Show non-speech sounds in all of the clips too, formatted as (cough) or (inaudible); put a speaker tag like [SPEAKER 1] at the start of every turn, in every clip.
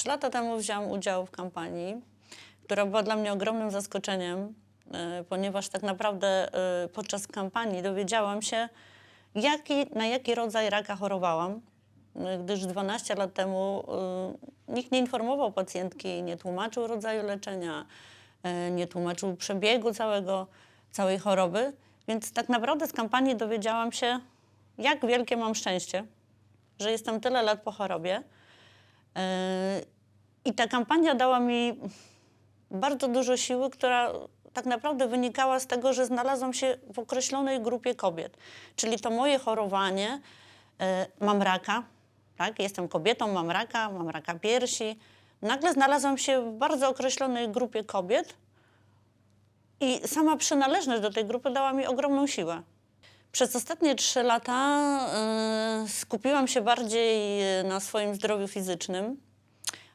[SPEAKER 1] Trzy lata temu wzięłam udział w kampanii, która była dla mnie ogromnym zaskoczeniem, e, ponieważ tak naprawdę e, podczas kampanii dowiedziałam się, jaki, na jaki rodzaj raka chorowałam, e, gdyż 12 lat temu nikt nie informował pacjentki, nie tłumaczył rodzaju leczenia, nie tłumaczył przebiegu całego, całej choroby, więc tak naprawdę z kampanii dowiedziałam się, jak wielkie mam szczęście, że jestem tyle lat po chorobie. Yy, I ta kampania dała mi bardzo dużo siły, która tak naprawdę wynikała z tego, że znalazłam się w określonej grupie kobiet. Czyli to moje chorowanie, yy, mam raka, tak? jestem kobietą, mam raka, mam raka piersi. Nagle znalazłam się w bardzo określonej grupie kobiet i sama przynależność do tej grupy dała mi ogromną siłę. Przez ostatnie trzy lata y, skupiłam się bardziej na swoim zdrowiu fizycznym,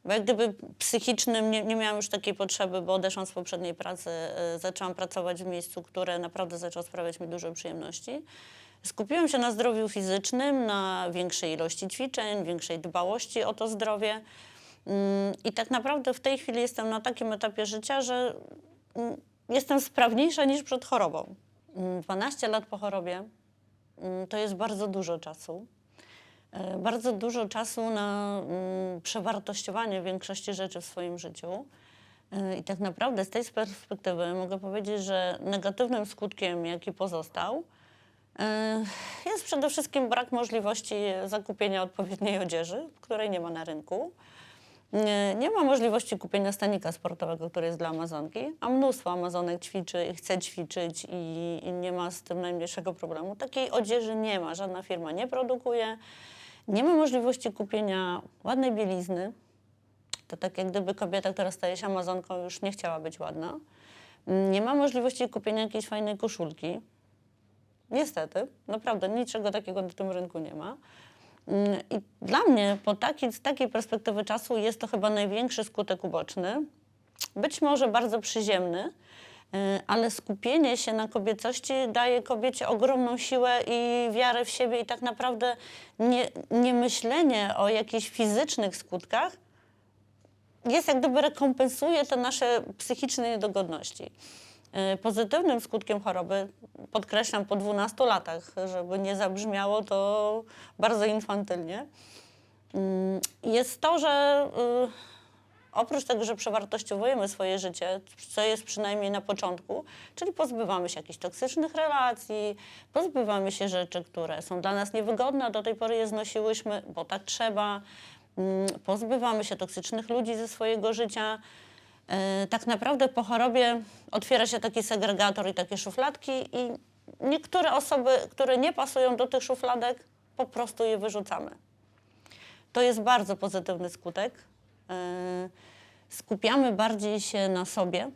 [SPEAKER 1] bo jak gdyby psychicznym nie, nie miałam już takiej potrzeby, bo odeszłam z poprzedniej pracy, y, zaczęłam pracować w miejscu, które naprawdę zaczęło sprawiać mi dużo przyjemności. Skupiłam się na zdrowiu fizycznym, na większej ilości ćwiczeń, większej dbałości o to zdrowie. Mm, I tak naprawdę w tej chwili jestem na takim etapie życia, że mm, jestem sprawniejsza niż przed chorobą. Mm, 12 lat po chorobie mm, to jest bardzo dużo czasu. E, Bardzo dużo czasu na mm, przewartościowanie większości rzeczy w swoim życiu. E, I tak naprawdę z tej perspektywy mogę powiedzieć, że negatywnym skutkiem, jaki pozostał, e, jest przede wszystkim brak możliwości zakupienia odpowiedniej odzieży, której nie ma na rynku. Nie, nie ma możliwości kupienia stanika sportowego, który jest dla Amazonki, a mnóstwo Amazonek ćwiczy i chce ćwiczyć i, i nie ma z tym najmniejszego problemu. Takiej odzieży nie ma, żadna firma nie produkuje. Nie ma możliwości kupienia ładnej bielizny. To tak jak gdyby kobieta, która staje się Amazonką, już nie chciała być ładna. Nie ma możliwości kupienia jakiejś fajnej koszulki. Niestety, naprawdę niczego takiego na tym rynku nie ma. Mm, I dla mnie po taki, z takiej perspektywy czasu jest to chyba największy skutek uboczny. Być może bardzo przyziemny, y, ale skupienie się na kobiecości daje kobiecie ogromną siłę i wiarę w siebie i tak naprawdę nie, nie myślenie o jakichś fizycznych skutkach jest jak gdyby rekompensuje te nasze psychiczne niedogodności. Y, Pozytywnym skutkiem choroby, podkreślam po 12 latach, żeby nie zabrzmiało to bardzo infantylnie, mm, jest to, że y, oprócz tego, że przewartościowujemy swoje życie, co jest przynajmniej na początku, czyli pozbywamy się jakichś toksycznych relacji, pozbywamy się rzeczy, które są dla nas niewygodne, a do tej pory je znosiłyśmy, bo tak trzeba, mm, pozbywamy się toksycznych ludzi ze swojego życia. E, tak naprawdę po chorobie otwiera się taki segregator i takie szufladki i niektóre osoby, które nie pasują do tych szufladek, po prostu je wyrzucamy. To jest bardzo pozytywny skutek. E, Skupiamy bardziej się na sobie.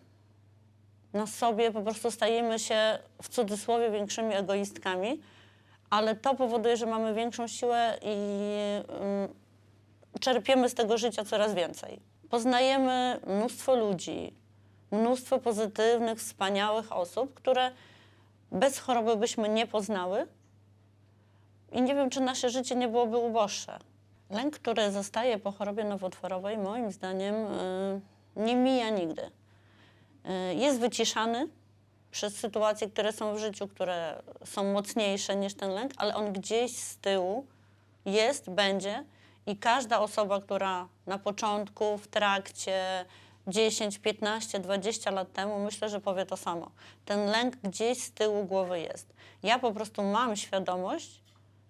[SPEAKER 1] Na sobie po prostu stajemy się w cudzysłowie większymi egoistkami, ale to powoduje, że mamy większą siłę i mm, czerpiemy z tego życia coraz więcej. Poznajemy mnóstwo ludzi, mnóstwo pozytywnych, wspaniałych osób, które bez choroby byśmy nie poznały i nie wiem, czy nasze życie nie byłoby uboższe. Lęk, który zostaje po chorobie nowotworowej, moim zdaniem y, nie mija nigdy. Y, Jest wyciszany przez sytuacje, które są w życiu, które są mocniejsze niż ten lęk, ale on gdzieś z tyłu jest, będzie i każda osoba, która na początku, w trakcie 10, 15, 20 lat temu, myślę, że powie to samo. Ten lęk gdzieś z tyłu głowy jest. Ja po prostu mam świadomość,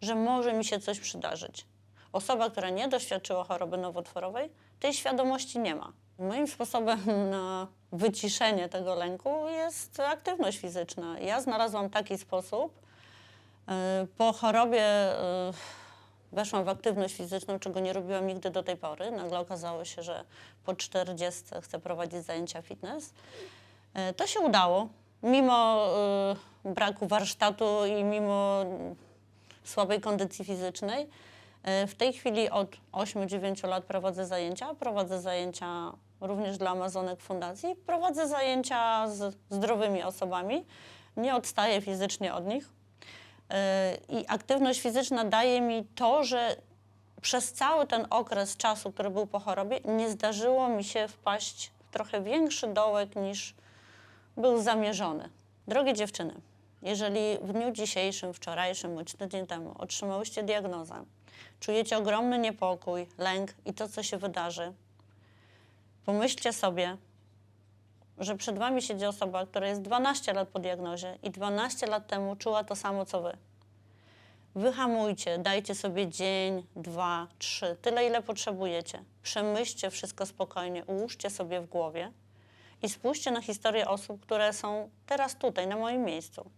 [SPEAKER 1] że może mi się coś przydarzyć. Osoba, która nie doświadczyła choroby nowotworowej, tej świadomości nie ma. Moim sposobem (laughs) na wyciszenie tego lęku jest aktywność fizyczna. Ja znalazłam taki sposób. Yy, Po chorobie yy, weszłam w aktywność fizyczną, czego nie robiłam nigdy do tej pory. Nagle okazało się, że po 40 chcę prowadzić zajęcia fitness. Yy, To się udało. Mimo yy, braku warsztatu i mimo słabej kondycji fizycznej. E, W tej chwili od 8-9 lat prowadzę zajęcia. Prowadzę zajęcia również dla Amazonek Fundacji. Prowadzę zajęcia z zdrowymi osobami. Nie odstaję fizycznie od nich. E, I aktywność fizyczna daje mi to, że przez cały ten okres czasu, który był po chorobie, nie zdarzyło mi się wpaść w trochę większy dołek niż był zamierzony. Drogie dziewczyny, jeżeli w dniu dzisiejszym, wczorajszym bądź tydzień temu otrzymałyście diagnozę, czujecie ogromny niepokój, lęk i to, co się wydarzy, pomyślcie sobie, że przed wami siedzi osoba, która jest 12 lat po diagnozie i 12 lat temu czuła to samo, co wy. Wyhamujcie, dajcie sobie dzień, dwa, trzy, tyle ile potrzebujecie. Przemyślcie wszystko spokojnie, ułóżcie sobie w głowie i spójrzcie na historię osób, które są teraz tutaj, na moim miejscu.